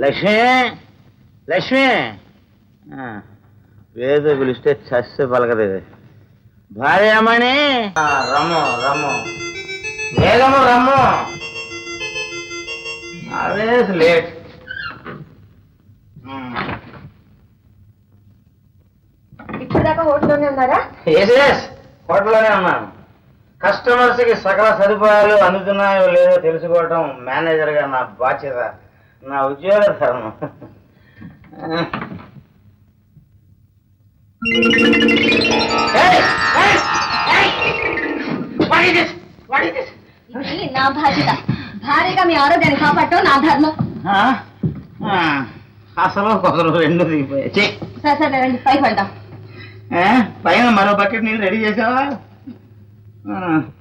లక్ష్మి లక్ష్మి. పేరు పిలిస్తే చస్తే పలకదు భార్యమణి ఆ, రమ్ము రమ్ము. వేగము రమ్ము. Always late. ఇప్పుడు దాకా హోటల్లోనే ఉన్నారా? ఎస్ ఎస్ హోటల్లోనే ఉన్నాను. కస్టమర్స్కి సకల సదుపాయాలు అందుతున్నాయో లేదో తెలుసుకోవటం మేనేజర్గా నా బాధ్యత నా ఉద్యోగ ధర్మం? ఇది నా బాధ్యత భారీగా మీ ఆరోగ్యాన్ని కాపాడటం నా ధర్మం ఆ? ఆ, అసలు ఒకరు రెండు దిగిపోయాయి ఛీ! సరే సరే రండి పైకి వెళ్దాం ఏ? పైన మరో బకెట్ నీళ్ళు రెడీ చేసావా Ah,